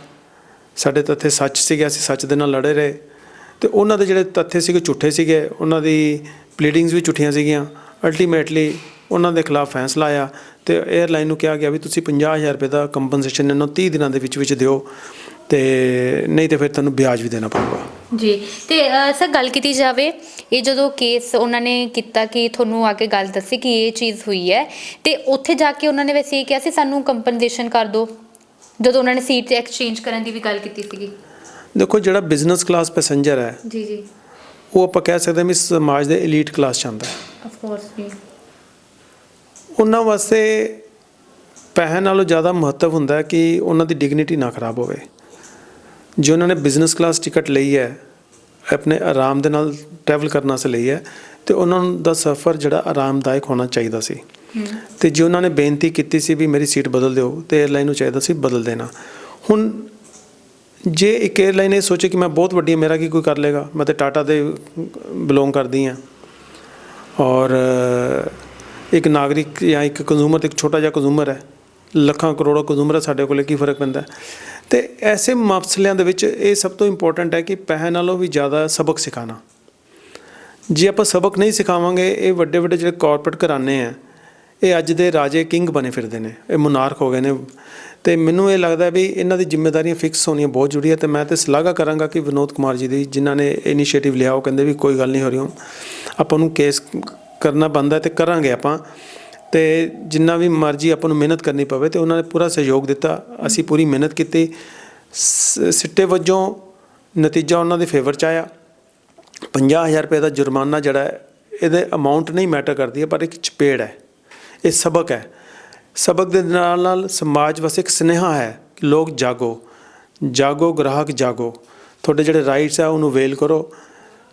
B: ਸਾਡੇ ਤੱਥੇ ਸੱਚ ਸੀਗੇ, ਅਸੀਂ ਸੱਚ ਦੇ ਨਾਲ ਲੜੇ ਰਹੇ। ਤੇ ਉਹਨਾਂ ਦੇ ਜਿਹੜੇ ਤੱਥੇ ਸੀਗੇ, ਝੂਠੇ ਸੀਗੇ, ਉਹਨਾਂ ਦੀ ਪਲੀਡਿੰਗਸ ਵੀ ਝੂਠੀਆਂ ਸੀਗੀਆਂ। ਅਲਟੀਮੇਟਲੀ ਉਹਨਾਂ ਦੇ ਖਿਲਾਫ ਫੈਸਲਾ ਆਇਆ ਤੇ 에ਅਰਲਾਈਨ ਨੂੰ ਕਿਹਾ ਗਿਆ ਵੀ ਤੁਸੀਂ 50000 ਰੁਪਏ ਦਾ ਕੰਪਨਸੇਸ਼ਨ ਇਹਨਾਂ ਨੂੰ 30 ਦਿਨਾਂ ਦੇ ਵਿੱਚ ਵਿੱਚ ਦਿਓ ਤੇ ਨਹੀਂ ਤੇ ਫਿਰ ਤੁਹਾਨੂੰ ਵਿਆਜ ਵੀ ਦੇਣਾ ਪਊਗਾ।
A: ਜੀ। ਤੇ ਸਰ ਗੱਲ ਕੀਤੀ ਜਾਵੇ ਇਹ ਜਦੋਂ ਕੇਸ ਉਹਨਾਂ ਨੇ ਕੀਤਾ ਕਿ ਤੁਹਾਨੂੰ ਆ ਕੇ ਗੱਲ ਦੱਸੀ ਕਿ ਇਹ ਚੀਜ਼ ਹੋਈ ਹੈ ਤੇ ਉੱਥੇ ਜਾ ਕੇ ਉਹਨਾਂ ਨੇ ਵੈਸੇ ਇਹ ਕਿਹਾ ਸੀ ਸਾਨੂੰ ਕੰਪਨਸੇਸ਼ਨ ਕਰ ਦਿਓ। ਜਦੋਂ ਉਹਨਾਂ ਨੇ ਸੀਟ ਐਕਸਚੇਂਜ ਕਰਨ ਦੀ ਵੀ ਗੱਲ ਕੀਤੀ ਸੀਗੀ।
B: ਦੇਖੋ ਜਿਹੜਾ ਬਿਜ਼ਨਸ ਕਲਾਸ ਪੈਸੇਂਜਰ ਹੈ
A: ਜੀ ਜੀ।
B: ਉਹ ਆਪਾਂ ਕਹਿ ਸਕਦੇ ਹਾਂ ਵੀ ਸਮਾਜ ਦੇ 엘ੀਟ ਕਲਾਸ ਚ ਆਉਂਦਾ ਹੈ।
A: ਆਫ ਕੋਰਸ ਜੀ।
B: ਉਹਨਾਂ ਵਾਸਤੇ ਪੈਸੇ ਨਾਲੋਂ ਜ਼ਿਆਦਾ ਮਹੱਤਵ ਹੁੰਦਾ ਹੈ ਕਿ ਉਹਨਾਂ ਦੀ ਡਿਗਨਿਟੀ ਨਾ ਖਰਾਬ ਹੋਵੇ। ਜੇ ਉਹਨਾਂ ਨੇ ਬਿਜ਼ਨਸ ਕਲਾਸ ਟਿਕਟ ਲਈ ਹੈ ਆਪਣੇ ਆਰਾਮ ਦੇ ਨਾਲ ਟਰੈਵਲ ਕਰਨ ਵਾਸਤੇ ਲਈ ਹੈ ਤੇ ਉਹਨਾਂ ਦਾ ਸਫ਼ਰ ਜਿਹੜਾ ਆਰਾਮਦਾਇਕ ਹੋਣਾ ਚਾਹੀਦਾ ਸੀ। ਤੇ ਜੇ ਉਹਨਾਂ ਨੇ ਬੇਨਤੀ ਕੀਤੀ ਸੀ ਵੀ ਮੇਰੀ ਸੀਟ ਬਦਲ ਦਿਓ ਤੇ 에ਅਰਲਾਈਨ ਨੂੰ ਚਾਹੀਦਾ ਸੀ ਬਦਲ ਦੇਣਾ। ਹੁਣ ਜੇ ਇੱਕ 에ਅਰਲਾਈਨ ਇਹ ਸੋਚੇ ਕਿ ਮੈਂ ਬਹੁਤ ਵੱਡੀ ਮੇਰਾ ਕੀ ਕੋਈ ਕਰ ਲੇਗਾ ਮੈਂ ਤੇ ਟਾਟਾ ਦੇ ਬਿਲੋਂਗ ਕਰਦੀ ਹਾਂ। ਔਰ ਇੱਕ ਨਾਗਰਿਕ ਜਾਂ ਇੱਕ ਕੰਜ਼ੂਮਰ ਤੇ ਇੱਕ ਛੋਟਾ ਜਿਹਾ ਕੰਜ਼ੂਮਰ ਹੈ ਲੱਖਾਂ ਕਰੋੜਾਂ ਕੰਜ਼ੂਮਰ ਹੈ ਸਾਡੇ ਕੋਲੇ ਕੀ ਫ਼ਰਕ ਪੈਂਦਾ ਹੈ? ਤੇ ਐਸੇ ਮਸਲਿਆਂ ਦੇ ਵਿੱਚ ਇਹ ਸਭ ਤੋਂ ਇੰਪੋਰਟੈਂਟ ਹੈ ਕਿ ਪੈਸੇ ਨਾਲੋਂ ਵੀ ਜ਼ਿਆਦਾ ਸਬਕ ਸਿਖਾਣਾ ਜੇ ਆਪਾਂ ਸਬਕ ਨਹੀਂ ਸਿਖਾਵਾਂਗੇ, ਇਹ ਵੱਡੇ ਵੱਡੇ ਜਿਹੜੇ ਕਾਰਪੋਰੇਟ ਘਰਾਣੇ ਆ, ਇਹ ਅੱਜ ਦੇ ਰਾਜੇ ਕਿੰਗ ਬਣੇ ਫਿਰਦੇ ਨੇ, ਇਹ ਮੋਨਾਰਕ ਹੋ ਗਏ ਨੇ। ਤੇ ਮੈਨੂੰ ਇਹ ਲੱਗਦਾ ਵੀ ਇਹਨਾਂ ਦੀ ਜ਼ਿੰਮੇਵਾਰੀਆਂ ਫਿਕਸ ਹੋਣੀਆਂ ਬਹੁਤ ਜ਼ਰੂਰੀ ਹੈ ਤੇ ਮੈਂ ਤੇ ਸ਼ਲਾਘਾ ਕਰਾਂਗਾ ਕਿ ਵਿਨੋਦ ਕੁਮਾਰ ਜੀ ਦੀ, ਜਿਨ੍ਹਾਂ ਨੇ ਇਨੀਸ਼ੀਏਟਿਵ ਲਿਆ, ਉਹ ਕਹਿੰਦੇ ਵੀ ਕੋਈ ਗੱਲ ਨਹੀਂ ਹੋ ਰਹੀ ਹੁਣ ਆਪਾਂ ਨੂੰ ਕੇਸ ਕਰਨਾ ਬੰਦਾ ਤੇ ਕਰਾਂਗੇ ਆਪਾਂ। ਤੇ ਜਿੰਨਾ ਵੀ ਮਰਜ਼ੀ ਆਪਾਂ ਨੂੰ ਮਿਹਨਤ ਕਰਨੀ ਪਵੇ ਤੇ ਉਹਨਾਂ ਨੇ ਪੂਰਾ ਸਹਿਯੋਗ ਦਿੱਤਾ। ਅਸੀਂ ਪੂਰੀ ਮਿਹਨਤ ਕੀਤੀ। ਸ- ਸਿੱਟੇ ਵਜੋਂ ਨਤੀਜਾ ਉਹਨਾਂ ਦੇ ਫੇਵਰ ਚ ਆਇਆ। 50000 ਰੁਪਏ ਦਾ ਜੁਰਮਾਨਾ ਜਿਹੜਾ ਇਹਦੇ ਅਮਾਉਂਟ ਨਹੀਂ ਮੈਟਰ ਕਰਦੀ ਹੈ ਪਰ ਇੱਕ ਚਪੇੜ ਹੈ। ਇਹ ਸਬਕ ਹੈ। ਸਬਕ ਦੇ ਨਾਲ ਨਾਲ ਸਮਾਜ ਵਾਸਤੇ ਇੱਕ ਸੁਨੇਹਾ ਹੈ ਕਿ ਲੋਕ ਜਾਗੋ। ਜਾਗੋ, ਗ੍ਰਾਹਕ ਜਾਗੋ। ਤੁਹਾਡੇ ਜਿਹੜੇ ਰਾਈਟਸ ਆ, ਉਹਨੂੰ ਵੇਲ ਕਰੋ।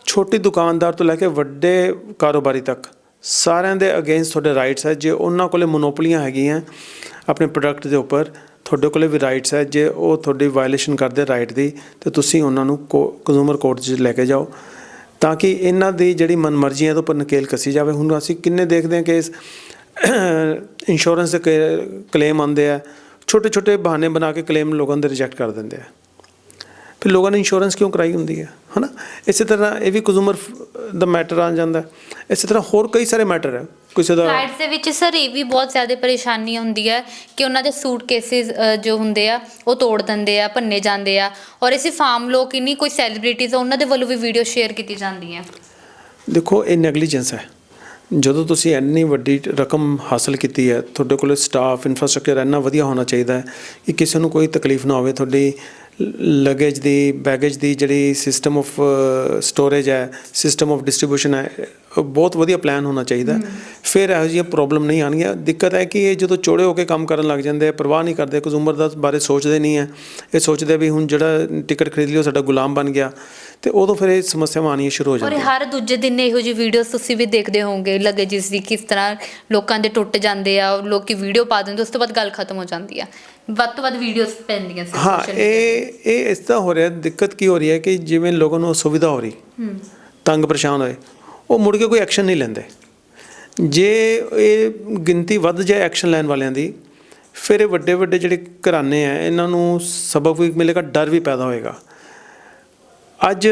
B: ਛੋਟੀ ਦੁਕਾਨਦਾਰ ਤੋਂ ਲੈ ਕੇ ਵੱਡੇ ਕਾਰੋਬਾਰੀ ਤੱਕ। ਸਾਰਿਆਂ ਦੇ ਅਗੇਂਸਟ ਤੁਹਾਡੇ ਰਾਈਟਸ ਹੈ। ਜੇ ਉਹਨਾਂ ਕੋਲੇ ਮੋਨੋਪੋਲੀਆਂ ਹੈਗੀਆਂ ਆਪਣੇ ਪ੍ਰੋਡਕਟ ਦੇ ਉੱਪਰ, ਤੁਹਾਡੇ ਕੋਲੇ ਵੀ ਰਾਈਟਸ ਹੈ। ਜੇ ਉਹ ਤੁਹਾਡੀ ਵਾਇਲੇਸ਼ਨ ਕਰਦੇ ਰਾਈਟ ਦੀ, ਤੇ ਤੁਸੀਂ ਉਹਨਾਂ ਨੂੰ ਕੰਜ਼ੂਮਰ ਕੋਰਟ 'ਚ ਲੈ ਕੇ ਜਾਓ। ਤਾਂ ਕਿ ਇਹਨਾਂ ਦੀ ਜਿਹੜੀ ਮਨਮਰਜ਼ੀਆਂ ਤੋਂ ਉੱਪਰ ਨਕੇਲ ਕੱਸੀ ਜਾਵੇ। ਹੁਣ ਅਸੀਂ ਕਿੰਨੇ ਦੇਖਦੇ ਹਾਂ ਕਿ ਇਸ ਇੰਸ਼ੋਰੈਂਸ ਦੇ ਕਲੇਮ ਆਉਂਦੇ ਆ। ਛੋਟੇ ਛੋਟੇ ਬਹਾਨੇ ਬਣਾ ਕੇ ਕਲੇਮ ਲੋਕਾਂ ਦੇ ਰਿਜੈਕਟ ਕਰ ਦਿੰਦੇ ਆ। ਫਿਰ ਲੋਕਾਂ ਨੇ ਇੰਸ਼ੋਰੈਂਸ ਕਿਉਂ ਕਰਾਈ ਹੁੰਦੀ ਹੈ? ਹਨਾ? ਇਸੇ ਤਰ੍ਹਾਂ ਇਹ ਵੀ ਕੰਜ਼ੂਮਰ ਦਾ ਮੈਟਰ ਆ ਜਾਂਦਾ। ਇਸੇ ਤਰ੍ਹਾਂ ਹੋਰ ਕਈ ਸਾਰੇ ਮੈਟਰ ਹੈ। ਕਿਸੇ ਦਾ
A: ਫਲਾਈਟਸ ਦੇ ਵਿੱਚ ਸਰ ਇਹ ਵੀ ਬਹੁਤ ਜ਼ਿਆਦਾ ਪਰੇਸ਼ਾਨੀ ਹੁੰਦੀ ਹੈ ਕਿ ਉਹਨਾਂ ਦੇ ਸੂਟ ਕੇਸਿਸ ਜੋ ਹੁੰਦੇ ਆ ਉਹ ਤੋੜ ਦਿੰਦੇ ਆ ਭੰਨੇ ਜਾਂਦੇ ਆ ਔਰ ਇਸੇ ਫਾਰਮ ਲੋਕ ਹੀ ਨਹੀਂ ਕੋਈ ਸੈਲੀਬ੍ਰਿਟੀਜ਼ ਉਹਨਾਂ ਦੇ ਵੱਲੋਂ ਵੀ ਵੀਡੀਓ ਸ਼ੇਅਰ ਕੀਤੀ ਜਾਂਦੀ ਹੈ।
B: ਦੇਖੋ ਇਹ ਨੈਗਲੀਜੈਂਸ ਹੈ। ਜਦੋਂ ਤੁਸੀਂ ਇੰਨੀ ਵੱਡੀ ਰਕਮ ਹਾਸਲ ਕੀਤੀ ਹੈ ਤੁਹਾਡੇ ਕੋਲ ਸਟਾਫ ਇਨਫਰਾਸਟ੍ਰਕਚਰ ਇੰਨਾ ਵਧੀਆ ਹੋਣਾ ਚਾਹੀਦਾ ਹੈ ਕਿ ਕਿਸੇ ਨੂੰ ਕੋਈ ਤਕਲੀਫ ਨਾ ਹੋਵੇ ਤੁਹਾਡੀ ਲਗੇਜ ਦੀ ਬੈਗੇਜ ਦੀ ਜਿਹੜੀ ਸਿਸਟਮ ਆਫ ਸਟੋਰੇਜ ਹੈ ਸਿਸਟਮ ਆਫ ਡਿਸਟ੍ਰੀਬਿਊਸ਼ਨ ਹੈ ਬਹੁਤ ਵਧੀਆ ਪਲਾਨ ਹੋਣਾ ਚਾਹੀਦਾ। ਫਿਰ ਇਹੋ ਜਿਹੀਆਂ ਪ੍ਰੋਬਲਮ ਨਹੀਂ ਆਉਣਗੀਆਂ। ਦਿੱਕਤ ਹੈ ਕਿ ਇਹ ਜਦੋਂ ਚੋੜੇ ਹੋ ਕੇ ਕੰਮ ਕਰਨ ਲੱਗ ਜਾਂਦੇ ਆ ਪਰਵਾਹ ਨਹੀਂ ਕਰਦੇ ਕੰਜ਼ੂਮਰ ਦਾ ਬਾਰੇ ਸੋਚਦੇ ਨਹੀਂ ਹੈ। ਇਹ ਸੋਚਦੇ ਵੀ ਹੁਣ ਜਿਹੜਾ ਟਿਕਟ ਖਰੀਦ ਲਿਓ ਸਾਡਾ ਗੁਲਾਮ ਬਣ ਗਿਆ। ਤੇ ਉਦੋਂ ਫਿਰ ਇਹ ਸਮੱਸਿਆਵਾਂ ਆਉਣੀਆਂ ਸ਼ੁਰੂ ਹੋ
A: ਔਰ
B: ਜਾਂਦੀਆਂ।
A: ਹਰ ਦੂਜੇ ਦਿਨ ਇਹੋ ਜਿਹੀ ਵੀਡੀਓਜ਼ ਤੁਸੀਂ ਵੀ ਦੇਖਦੇ ਹੋਵੋਗੇ ਲਗੇਜਸ ਦੀ ਕਿਸ ਤਰ੍ਹਾਂ ਲੋਕਾਂ ਦੇ ਟੁੱਟ ਜਾਂਦੇ ਆ ਔਰ ਲੋਕੀ ਵੀਡੀਓ ਪਾ ਦਿੰਦੇ ਉਸ ਤੋਂ ਬਾਅਦ ਗੱਲ ਖਤਮ ਹੋ ਜਾਂਦੀ ਆ। ਵੱਧ ਤੋਂ ਵੱਧ ਵੀਡੀਓਜ਼ ਪੈਂਦੀਆਂ ਸੀ
B: ਹਾਂ ਇਹ ਇਹ ਇਸ ਤਰ੍ਹਾਂ ਹੋ ਰਿਹਾ ਦਿੱਕਤ ਕੀ ਹੋ ਰਹੀ ਹੈ ਕਿ ਜਿਵੇਂ ਲੋਕਾਂ ਨੂੰ ਅਸੁਵਿਧਾ ਹੋ ਰਹੀ
A: ਹੂੰ।
B: ਤੰਗ ਪਰੇਸ਼ਾਨ ਹੋਏ ਉਹ ਮੁੜ ਕੇ ਕੋਈ ਐਕਸ਼ਨ ਨਹੀਂ ਲੈਂਦੇ। ਜੇ ਇਹ ਗਿਣਤੀ ਵੱਧ ਜਾਏ ਐਕਸ਼ਨ ਲੈਣ ਵਾਲਿਆਂ ਦੀ ਫਿਰ ਇਹ ਵੱਡੇ ਵੱਡੇ ਜਿਹੜੇ ਘਰਾਣੇ ਆ ਇਹਨਾਂ ਨੂੰ ਸਬਕ ਵੀ ਮਿਲੇਗਾ ਡਰ ਵੀ ਪੈਦਾ ਹੋਏਗਾ। ਅੱਜ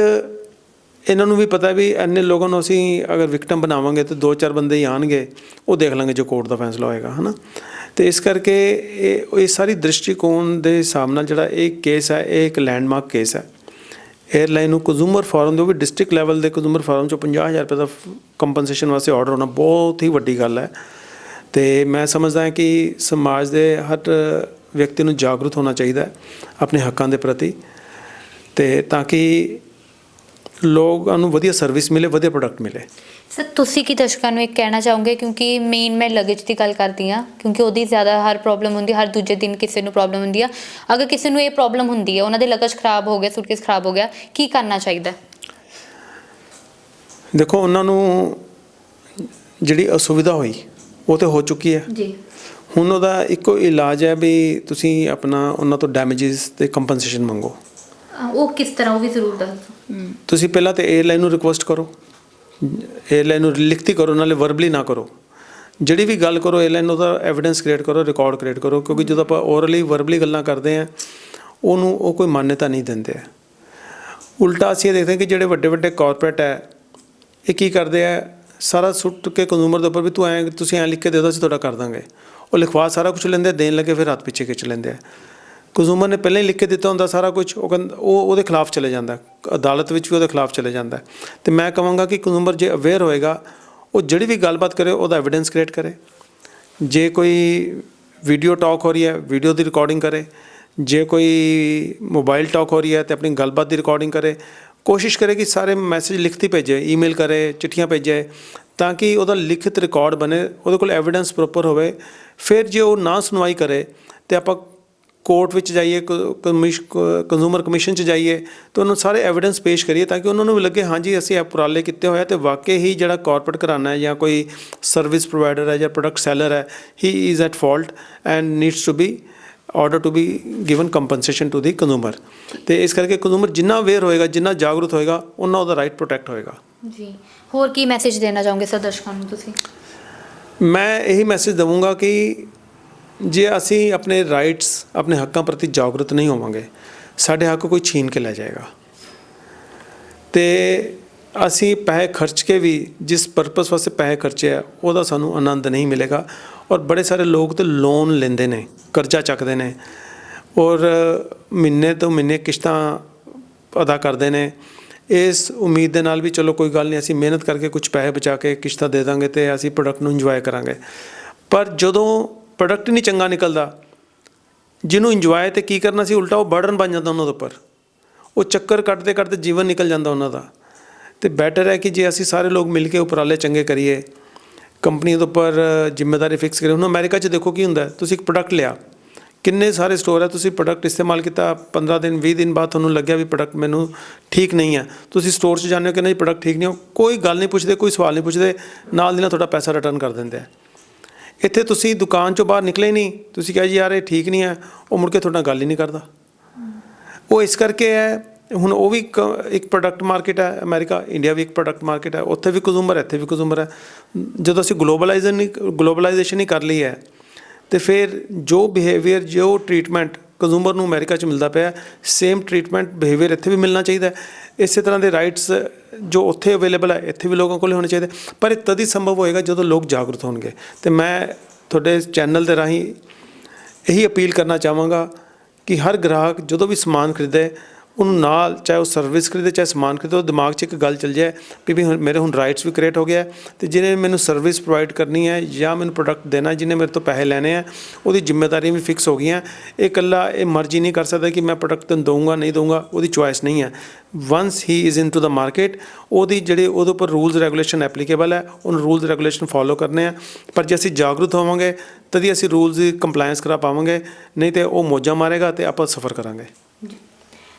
B: ਇਹਨਾਂ ਨੂੰ ਵੀ ਪਤਾ ਵੀ ਇੰਨੇ ਲੋਕਾਂ ਨੂੰ ਅਸੀਂ ਅਗਰ ਵਿਕਟਮ ਬਣਾਵਾਂਗੇ ਤੇ ਦੋ ਚਾਰ ਬੰਦੇ ਹੀ ਆਣਗੇ ਉਹ ਦੇਖ ਲਾਂਗੇ ਜੋ ਕੋਰਟ ਦਾ ਫੈਸਲਾ ਹੋਏਗਾ ਹਨਾ? ਤੇ ਇਸ ਕਰਕੇ ਇਹ ਇਹ ਸਾਰੀ ਦ੍ਰਿਸ਼ਟੀਕੋਣ ਦੇ ਹਿਸਾਬ ਨਾਲ ਜਿਹੜਾ ਇਹ ਕੇਸ ਹੈ, ਇਹ ਇੱਕ ਲੈਂਡਮਾਰਕ ਕੇਸ ਹੈ। 에ਅਰਲਾਈਨ ਨੂੰ ਕੰਜ਼ੂਮਰ ਫੋਰਮ ਦੇ, ਉਹ ਵੀ ਡਿਸਟ੍ਰਿਕਟ ਲੈਵਲ ਦੇ ਕੰਜ਼ੂਮਰ ਫੋਰਮ ਚੋਂ 50000 ਰੁਪਏ ਦਾ ਕੰਪਨਸੇਸ਼ਨ ਵਾਸਤੇ ਆਰਡਰ ਹੋਣਾ ਬਹੁਤ ਹੀ ਵੱਡੀ ਗੱਲ ਹੈ। ਤੇ ਮੈਂ ਸਮਝਦਾ ਹਾਂ ਕਿ ਸਮਾਜ ਦੇ ਹਰ ਵਿਅਕਤੀ ਨੂੰ ਜਾਗਰੂਕ ਹੋਣਾ ਚਾਹੀਦਾ ਹੈ ਆਪਣੇ ਹੱਕਾਂ ਦੇ ਪ੍ਰਤੀ। ਤੇ ਤਾਂ ਕਿ ਲੋਕਾਂ ਨੂੰ ਵਧੀਆ ਸਰਵਿਸ ਮਿਲੇ, ਵਧੀਆ ਪ੍ਰੋਡਕਟ ਮਿਲੇ।
A: ਸਰ ਤੁਸੀਂ ਕੀ ਦਰਸ਼ਕਾਂ ਨੂੰ ਇਹ ਕਹਿਣਾ ਚਾਹੋਗੇ? ਕਿਉਂਕਿ ਮੇਨ ਮੈਂ ਲਗੇਜ ਦੀ ਗੱਲ ਕਰਦੀ ਆ ਕਿਉਂਕਿ ਉਹਦੀ ਜ਼ਿਆਦਾ ਹਰ ਪ੍ਰੋਬਲਮ ਹੁੰਦੀ ਹਰ ਦੂਜੇ ਦਿਨ ਕਿਸੇ ਨੂੰ ਪ੍ਰੋਬਲਮ ਹੁੰਦੀ ਆ। ਅਗਰ ਕਿਸੇ ਨੂੰ ਇਹ ਪ੍ਰੋਬਲਮ ਹੁੰਦੀ ਆ ਉਹਨਾਂ ਦੇ ਲਗੇਜ ਖਰਾਬ ਹੋ ਗਿਆ ਸੂਟਕੇਸ ਖਰਾਬ ਹੋ ਗਿਆ ਕੀ ਕਰਨਾ ਚਾਹੀਦਾ?
B: ਦੇਖੋ ਉਹਨਾਂ ਨੂੰ ਜਿਹੜੀ ਅਸੁਵਿਧਾ ਹੋਈ ਉਹ ਤੇ ਹੋ ਚੁੱਕੀ ਹੈ।
A: ਜੀ।
B: ਹੁਣ ਉਹਦਾ ਇੱਕੋ ਇਲਾਜ ਹੈ ਵੀ ਤੁਸੀਂ ਆਪਣਾ ਉਹਨਾਂ ਤੋਂ ਡੈਮੇजेस ਤੇ ਕੰਪਨਸੇਸ਼ਨ ਮੰਗੋ।
A: ਉਹ ਕਿਸ ਤਰ੍ਹਾਂ ਉਹ ਵੀ ਜ਼ਰੂਰ ਦੱਸੋ।
B: ਤੁਸੀਂ ਪਹਿਲਾਂ ਤੇ 에ਅਰਲਾਈਨ ਨੂੰ ਰਿਕੁਐਸਟ ਕਰੋ। 에ਅਰਲਾਈਨ ਨੂੰ ਲਿਖਤੀ ਕਰੋ, ਨਾਲੇ ਵਰਬਲੀ ਨਾ ਕਰੋ। ਜਿਹੜੀ ਵੀ ਗੱਲ ਕਰੋ 에ਅਰਲਾਈਨ ਉਹਦਾ ਐਵੀਡੈਂਸ ਕ੍ਰੀਏਟ ਕਰੋ ਰਿਕਾਰਡ ਕ੍ਰੀਏਟ ਕਰੋ, ਕਿਉਂਕਿ ਜਦੋਂ ਆਪਾਂ ਓਰਲੀ ਵਰਬਲੀ ਗੱਲਾਂ ਕਰਦੇ ਆ ਉਹਨੂੰ ਉਹ ਕੋਈ ਮਾਨਤਾ ਨਹੀਂ ਦਿੰਦੇ ਆ। ਉਲਟਾ ਅਸੀਂ ਇਹ ਦੇਖਦੇ ਹਾਂ ਕਿ ਜਿਹੜੇ ਵੱਡੇ ਵੱਡੇ ਕਾਰਪੋਰੇਟ ਹੈ, ਇਹ ਕੀ ਕਰਦੇ ਆ? ਸਾਰਾ ਸੁੱਟ ਕੇ ਕੰਜ਼ੂਮਰ ਦੇ ਉੱਪਰ ਵੀ ਤੂੰ ਐਂ, ਤੁਸੀਂ ਐਂ ਲਿਖ ਕੇ ਦੇ ਦਿਓ ਅਸੀਂ ਤੁਹਾਡਾ ਕਰ ਦਾਂਗੇ। ਉਹ ਲਿਖਵਾ ਸਾਰਾ ਕੁਝ ਲੈਂਦੇ ਦੇਣ ਲੱਗੇ ਫਿਰ ਹੱਥ ਪਿੱਛੇ ਖਿੱਚ ਲੈਂਦੇ ਆ। ਕੰਜ਼ੂਮਰ ਨੇ ਪਹਿਲਾਂ ਹੀ ਲਿਖ ਕੇ ਦਿੱਤਾ ਹੁੰਦਾ ਸਾਰਾ ਕੁਝ ਉਹ ਕਹਿੰਦਾ ਉਹ ਉਹਦੇ ਖਿਲਾਫ ਚਲੇ ਜਾਂਦਾ ਅਦਾਲਤ ਵਿੱਚ ਵੀ ਉਹਦੇ ਖਿਲਾਫ ਚਲੇ ਜਾਂਦਾ ਹੈ। ਤੇ ਮੈਂ ਕਹਾਂਗਾ ਕਿ ਕੰਜ਼ੂਮਰ ਜੇ ਅਵੇਅਰ ਹੋਏਗਾ, ਉਹ ਜਿਹੜੀ ਵੀ ਗੱਲਬਾਤ ਕਰੇ, ਉਹਦਾ ਐਵੀਡੈਂਸ ਕ੍ਰੀਏਟ ਕਰੇ। ਜੇ ਕੋਈ ਵੀਡੀਓ ਟਾਕ ਹੋ ਰਹੀ ਹੈ ਵੀਡੀਓ ਦੀ ਰਿਕਾਰਡਿੰਗ ਕਰੇ। ਜੇ ਕੋਈ ਮੋਬਾਈਲ ਟਾਕ ਹੋ ਰਹੀ ਹੈ, ਤੇ ਆਪਣੀ ਗੱਲਬਾਤ ਦੀ ਰਿਕਾਰਡਿੰਗ ਕਰੇ। ਕੋਸ਼ਿਸ਼ ਕਰੇ ਕਿ ਸਾਰੇ ਮੈਸੇਜ ਲਿਖਤੀ ਭੇਜੇ ਈਮੇਲ ਕਰੇ, ਚਿੱਠੀਆਂ ਭੇਜੇ, ਤਾਂ ਕਿ ਉਹਦਾ ਲਿਖਿਤ ਰਿਕਾਰਡ ਬਣੇ, ਉਹਦੇ ਕੋਲ ਐਵੀਡੈਂਸ ਪ੍ਰੋਪਰ ਹੋਵੇ। ਫਿਰ ਜੇ ਉਹ ਨਾ ਸੁਣਵਾਈ ਕਰੇ, ਤੇ ਆਪਾਂ ਕੋਰਟ ਵਿੱਚ ਜਾਈਏ ਕੰਜ਼ੂਮਰ ਕਮਿਸ਼ਨ 'ਚ ਜਾਈਏ ਤਾਂ ਉਹਨੂੰ ਸਾਰੇ ਐਵੀਡੈਂਸ ਪੇਸ਼ ਕਰੀਏ ਤਾਂ ਕਿ ਉਹਨਾਂ ਨੂੰ ਵੀ ਲੱਗੇ ਹਾਂਜੀ ਅਸੀਂ ਇਹ ਉਪਰਾਲੇ ਕੀਤੇ ਹੋਏ ਆ ਤੇ ਵਾਕਈ ਹੀ ਜਿਹੜਾ ਕਾਰਪੋਰੇਟ ਘਰਾਨਾ ਹੈ ਜਾਂ ਕੋਈ ਸਰਵਿਸ ਪ੍ਰੋਵਾਈਡਰ ਹੈ ਜਾਂ ਪ੍ਰੋਡਕਟ ਸੈਲਰ ਹੈ he is at fault and needs to be order to be given compensation to the consumer ਤੇ ਇਸ ਕਰਕੇ ਕੰਜ਼ੂਮਰ ਜਿੰਨਾ ਅਵੇਅਰ ਹੋਏਗਾ ਜਿੰਨਾ ਜਾਗਰੂਕ ਹੋਏਗਾ ਉਹਨਾਂ ਉਹਦਾ ਰਾਈਟ ਪ੍ਰੋਟੈਕਟ ਹੋਏਗਾ।
A: ਜੀ। ਹੋਰ ਕੀ ਮੈਸੇਜ ਦੇਣਾ ਚਾਹੋਗੇ ਸਰ ਦਰਸ਼ਕਾਂ ਨੂੰ ਤੁਸੀਂ?
B: ਮੈਂ ਇਹੀ ਮੈਸੇਜ ਦਵਾਂਗਾ ਕਿ ਜੇ ਅਸੀਂ ਆਪਣੇ ਰਾਈਟਸ ਆਪਣੇ ਹੱਕਾਂ ਪ੍ਰਤੀ ਜਾਗਰੂਕ ਨਹੀਂ ਹੋਵਾਂਗੇ, ਸਾਡੇ ਹੱਕ ਕੋਈ ਛੀਨ ਕੇ ਲੈ ਜਾਏਗਾ। ਤੇ ਅਸੀਂ ਪੈਸੇ ਖਰਚ ਕੇ ਵੀ ਜਿਸ ਪਰਪਸ ਵਾਸਤੇ ਪੈਸੇ ਖਰਚੇ ਆ, ਉਹਦਾ ਸਾਨੂੰ ਆਨੰਦ ਨਹੀਂ ਮਿਲੇਗਾ। ਔਰ ਬੜੇ ਸਾਰੇ ਲੋਕ ਤੇ ਲੋਨ ਲੈਂਦੇ ਨੇ, ਕਰਜ਼ਾ ਚੱਕਦੇ ਨੇ। ਔਰ ਮਹੀਨੇ ਤੋਂ ਮਹੀਨੇ ਕਿਸ਼ਤਾਂ ਅਦਾ ਕਰਦੇ ਨੇ। ਇਸ ਉਮੀਦ ਦੇ ਨਾਲ ਵੀ ਚਲੋ ਕੋਈ ਗੱਲ ਨਹੀਂ, ਅਸੀਂ ਮਿਹਨਤ ਕਰਕੇ ਕੁਝ ਪੈਸੇ ਬਚਾ ਕੇ ਕਿਸ਼ਤਾਂ ਦੇ ਦਾਂਗੇ ਤੇ ਅਸੀਂ ਪ੍ਰੋਡਕਟ ਨੂੰ ਇੰਜੋਏ ਕਰਾਂਗੇ। ਪਰ ਜਦੋਂ ਪ੍ਰੋਡਕਟ ਨਹੀਂ ਚੰਗਾ ਨਿਕਲਦਾ। ਜਿਹਨੂੰ ਇੰਜੋਏ ਤੇ ਕੀ ਕਰਨਾ ਸੀ, ਉਲਟਾ ਉਹ ਬਰਡਨ ਬਣ ਜਾਂਦਾ ਉਹਨਾਂ ਦੇ ਉੱਪਰ। ਉਹ ਚੱਕਰ ਕੱਟਦੇ ਕੱਟਦੇ ਜੀਵਨ ਨਿਕਲ ਜਾਂਦਾ ਉਹਨਾਂ ਦਾ। ਤੇ ਬੈਟਰ ਹੈ ਕਿ ਜੇ ਅਸੀਂ ਸਾਰੇ ਲੋਕ ਮਿਲ ਕੇ ਉਪਰਾਲੇ ਚੰਗੇ ਕਰੀਏ ਕੰਪਨੀ ਦੇ ਉੱਪਰ ਜ਼ਿੰਮੇਵਾਰੀ ਫਿਕਸ ਕਰੀਏ। ਹੁਣ ਅਮਰੀਕਾ 'ਚ ਦੇਖੋ ਕੀ ਹੁੰਦਾ, ਤੁਸੀਂ ਇੱਕ ਪ੍ਰੋਡਕਟ ਲਿਆ। ਕਿੰਨੇ ਸਾਰੇ ਸਟੋਰ ਹੈ ਤੁਸੀਂ ਪ੍ਰੋਡਕਟ ਇਸਤੇਮਾਲ ਕੀਤਾ 15 ਦਿਨ 20 ਦਿਨ ਬਾਅਦ ਤੁਹਾਨੂੰ ਲੱਗਿਆ ਵੀ ਪ੍ਰੋਡਕਟ ਮੈਨੂੰ ਠੀਕ ਨਹੀਂ ਹੈ। ਤੁਸੀਂ ਸਟੋਰ 'ਚ ਜਾਂਦੇ ਹੋ ਕਿ ਨਹੀਂ ਪ੍ਰੋਡਕਟ ਠੀਕ ਨਹੀਂ ਹੋ। ਕੋਈ ਗੱਲ ਨਹੀਂ ਪੁੱਛਦੇ, ਕੋਈ ਸਵਾਲ ਨਹੀਂ ਪੁੱਛਦੇ। ਨਾਲ ਦੀ ਨਾਲ ਤੁਹਾਡਾ ਪੈਸਾ ਰਿਟਰਨ ਕਰ ਦਿੰਦੇ ਆ। ਇੱਥੇ ਤੁਸੀਂ ਦੁਕਾਨ ਚੋਂ ਬਾਹਰ ਨਿਕਲੇ ਨਹੀਂ। ਤੁਸੀਂ ਕਿਹਾ ਜੀ ਯਾਰ ਇਹ ਠੀਕ ਨਹੀਂ ਹੈ। ਉਹ ਮੁੜ ਕੇ ਤੁਹਾਡੇ ਗੱਲ ਹੀ ਨਹੀਂ ਕਰਦਾ। ਉਹ ਇਸ ਕਰਕੇ ਹੈ ਹੁਣ ਉਹ ਵੀ ਇੱਕ ਪ੍ਰੋਡਕਟ ਮਾਰਕੀਟ ਹੈ ਅਮਰੀਕਾ ਇੰਡੀਆ ਵੀ ਇੱਕ ਪ੍ਰੋਡਕਟ ਮਾਰਕੀਟ ਹੈ। ਉੱਥੇ ਵੀ ਕੰਜ਼ੂਮਰ ਹੈ ਇੱਥੇ ਵੀ ਕੰਜ਼ੂਮਰ ਹੈ। ਜਦੋਂ ਅਸੀਂ ਗਲੋਬਲਾਈਜ਼ੇਸ਼ਨ ਨਹੀਂ ਗਲੋਬਲਾਈਜੇਸ਼ਨ ਹੀ ਕਰ ਲਈ ਹੈ ਤੇ ਫਿਰ ਜੋ ਬਿਹੇਵੀਅਰ ਜੋ ਟ੍ਰੀਟਮੈਂਟ ਕੰਜ਼ੂਮਰ ਨੂੰ ਅਮਰੀਕਾ 'ਚ ਮਿਲਦਾ ਪਿਆ ਸੇਮ ਟ੍ਰੀਟਮੈਂਟ ਬਿਹੇਵੀਅਰ ਇੱਥੇ ਵੀ ਮਿਲਣਾ ਚਾਹੀਦਾ ਇਸੇ ਤਰ੍ਹਾਂ ਦੇ ਰਾਈਟਸ ਜੋ ਉੱਥੇ ਅਵੇਲੇਬਲ ਹੈ, ਇੱਥੇ ਵੀ ਲੋਕਾਂ ਕੋਲ ਹੋਣੇ ਚਾਹੀਦੇ ਪਰ ਇਹ ਤਦ ਹੀ ਸੰਭਵ ਹੋਏਗਾ ਜਦੋਂ ਲੋਕ ਜਾਗਰੂਕ ਹੋਣਗੇ। ਤੇ ਮੈਂ ਤੁਹਾਡੇ ਚੈਨਲ ਦੇ ਰਾਹੀਂ ਇਹੀ ਅਪੀਲ ਕਰਨਾ ਚਾਹਾਂਗਾ ਕਿ ਹਰ ਗ੍ਰਾਹਕ ਜਦੋਂ ਵੀ ਸਮਾਨ ਖਰੀਦੇ ਉਹਨੂੰ ਨਾਲ ਚਾਹੇ ਉਹ ਸਰਵਿਸ ਖਰੀਦੇ ਚਾਹੇ ਸਮਾਨ ਖਰੀਦੇ ਉਹ ਦਿਮਾਗ 'ਚ ਇੱਕ ਗੱਲ ਚੱਲ ਜਾਏ ਵੀ ਵੀ ਹੁਣ ਮੇਰੇ ਹੁਣ ਰਾਈਟਸ ਵੀ ਕ੍ਰੀਏਟ ਹੋ ਗਿਆ ਹੈ ਤੇ ਜਿਹਨੇ ਮੈਨੂੰ ਸਰਵਿਸ ਪ੍ਰੋਵਾਈਡ ਕਰਨੀ ਹੈ ਜਾਂ ਮੈਨੂੰ ਪ੍ਰੋਡਕਟ ਦੇਣਾ ਜਿਹਨੇ ਮੇਰੇ ਤੋਂ ਪੈਸੇ ਲੈਣੇ ਆ, ਉਹਦੀ ਜ਼ਿੰਮੇਵਾਰੀਆਂ ਵੀ ਫਿਕਸ ਹੋ ਗਈਆਂ। ਇਹ ਇਕੱਲਾ, ਇਹ ਮਰਜ਼ੀ ਨਹੀਂ ਕਰ ਸਕਦਾ ਕਿ ਮੈਂ ਪ੍ਰੋਡਕਟ ਤੈਨੂੰ ਦਊਂਗਾ, ਨਹੀਂ ਦਊਂਗਾ, ਉਹਦੀ ਚੁਆਇਸ ਨਹੀਂ ਹੈ। Once he is into the market ਉਹਦੀ ਜਿਹੜੇ ਉਹਦੇ ਉੱਪਰ ਰੂਲਸ ਰੈਗੂਲੇਸ਼ਨ ਐਪਲੀਕੇਬਲ ਹੈ, ਉਹਨੂੰ ਰੂਲਸ ਰੈਗੂਲੇਸ਼ਨ ਫੋਲੋ ਕਰਨੇ ਆ। ਪਰ ਜੇ ਅਸੀਂ ਜਾਗਰੂਕ ਹੋਵਾਂਗੇ, ਤਦ ਹੀ ਅਸੀਂ ਰੂਲਸ ਦੀ ਕੰਪਲਾਈਂਸ ਕਰਾ ਪਾਵਾਂਗੇ, ਨਹੀਂ ਤੇ ਉਹ ਮੋਜਾ ਮਾਰੇਗਾ ਤੇ ਆਪਾਂ ਸਫਰ ਕਰਾਂਗੇ।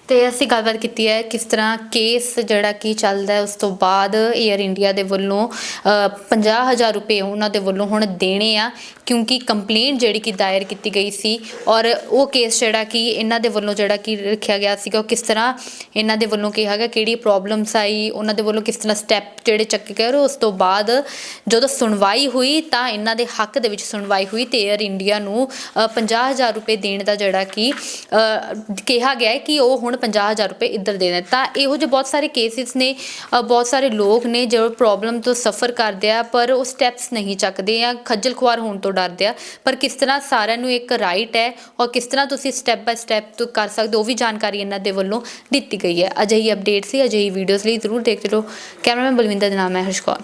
A: ਤੇ ਅਸੀਂ ਗੱਲਬਾਤ ਕੀਤੀ ਹੈ ਕਿਸ ਤਰ੍ਹਾਂ ਕੇਸ ਜਿਹੜਾ ਕੀ ਚੱਲਦਾ ਹੈ ਉਸ ਤੋਂ ਬਾਅਦ 에ਅਰ ਇੰਡੀਆ ਦੇ ਵੱਲੋਂ ਅ, 50000 ਰੁਪਏ ਉਹਨਾਂ ਦੇ ਵੱਲੋਂ ਹੁਣ ਦੇਣੇ ਆ ਕਿਉਂਕਿ ਕੰਪਲੇਂਟ ਜਿਹੜੀ ਕਿ ਦਾਇਰ ਕੀਤੀ ਗਈ ਸੀ ਔਰ ਉਹ ਕੇਸ ਜਿਹੜਾ ਕਿ ਇਹਨਾਂ ਦੇ ਵੱਲੋਂ ਜਿਹੜਾ ਕਿ ਰੱਖਿਆ ਗਿਆ ਸੀਗਾ ਉਹ ਕਿਸ ਤਰ੍ਹਾਂ ਇਹਨਾਂ ਦੇ ਵੱਲੋਂ ਕਿਹਾ ਗਿਆ ਕਿਹੜੀ ਪ੍ਰੋਬਲਮਸ ਆਈ ਉਹਨਾਂ ਦੇ ਵੱਲੋਂ ਕਿਸ ਤਰ੍ਹਾਂ ਸਟੈਪ ਜਿਹੜੇ ਚੱਕੇ ਗਏ ਔਰ ਉਸ ਤੋਂ ਬਾਅਦ ਜਦੋਂ ਸੁਣਵਾਈ ਹੋਈ ਤਾਂ ਇਹਨਾਂ ਦੇ ਹੱਕ ਦੇ ਵਿੱਚ ਸੁਣਵਾਈ ਹੋਈ ਤੇ 에ਅਰ ਇੰਡੀਆ ਨੂੰ ਅ, 50000 ਰੁਪਏ ਦੇਣ ਦਾ ਜਿਹੜਾ ਕਿ ਕਿਹਾ ਗਿਆ ਕਿ ਉਹ ਹੁਣ 50000 ਰੁਪਏ ਇੱਧਰ ਦੇ ਦੇਣ ਤਾਂ ਇਹੋ ਜਿਹੇ ਬਹੁਤ ਸਾਰੇ ਕੇਸਿਸ ਨੇ ਅ, ਬਹੁਤ ਸਾਰੇ ਲੋਕ ਨੇ ਜੋ ਪ੍ਰੋਬਲਮ ਤੋਂ ਸਫਰ ਕਰਦੇ ਆ ਪਰ ਉਹ ਸਟੈਪਸ ਨਹੀਂ ਚੱਕਦੇ ਆ ਖੱਜਲ ਖੁਆਰ ਹੋਣ ਤੋਂ ਡਰਦੇ ਆ। ਪਰ ਕਿਸ ਤਰ੍ਹਾਂ ਸਾਰਿਆਂ ਨੂੰ ਇੱਕ ਰਾਈਟ ਹੈ ਔਰ ਕਿਸ ਤਰ੍ਹਾਂ ਤੁਸੀਂ ਸਟੈਪ ਬਾਏ ਸਟੈਪ ਤੋਂ ਕਰ ਸਕਦੇ ਹੋ ਉਹ ਵੀ ਜਾਣਕਾਰੀ ਇਹਨਾਂ ਦੇ ਵੱਲੋਂ ਦਿੱਤੀ ਗਈ ਹੈ। ਅਜਿਹੀ ਅਪਡੇਟ ਸੀ ਅਜਿਹੀ ਵੀਡੀਓਜ਼ ਲਈ ਜ਼ਰੂਰ ਦੇਖਦੇ ਰਹੋ। ਕੈਮਰਾਮੈਨ ਬਲਵਿੰਦਰ ਦੇ ਨਾਮ ਹੈ ਹਰਸ਼ ਕੌਰ।